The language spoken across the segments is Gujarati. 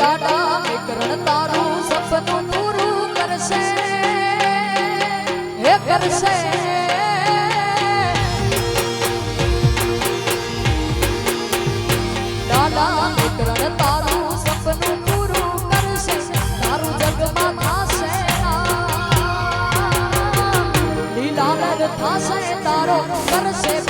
ટાટા વિકરણ તારું સપનું પૂરું કરશે. હે કરશે. તારો કરશે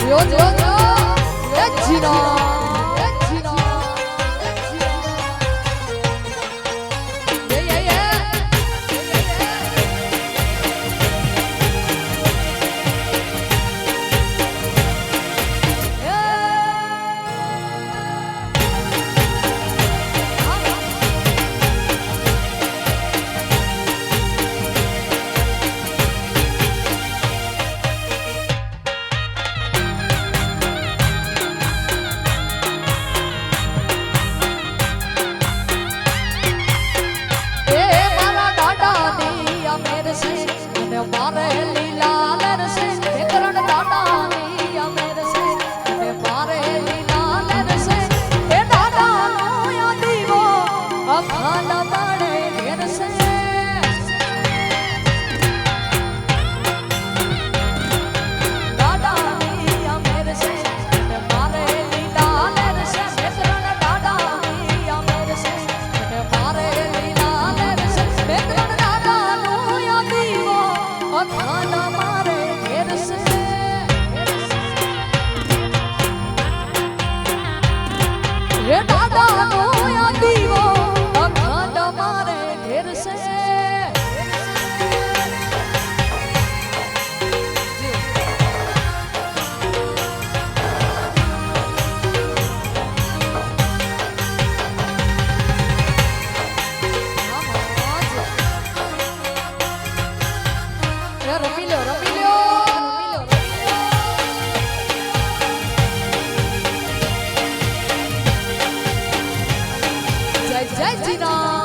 加油加油加油！રે દાદા 감사합니다.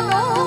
Oh.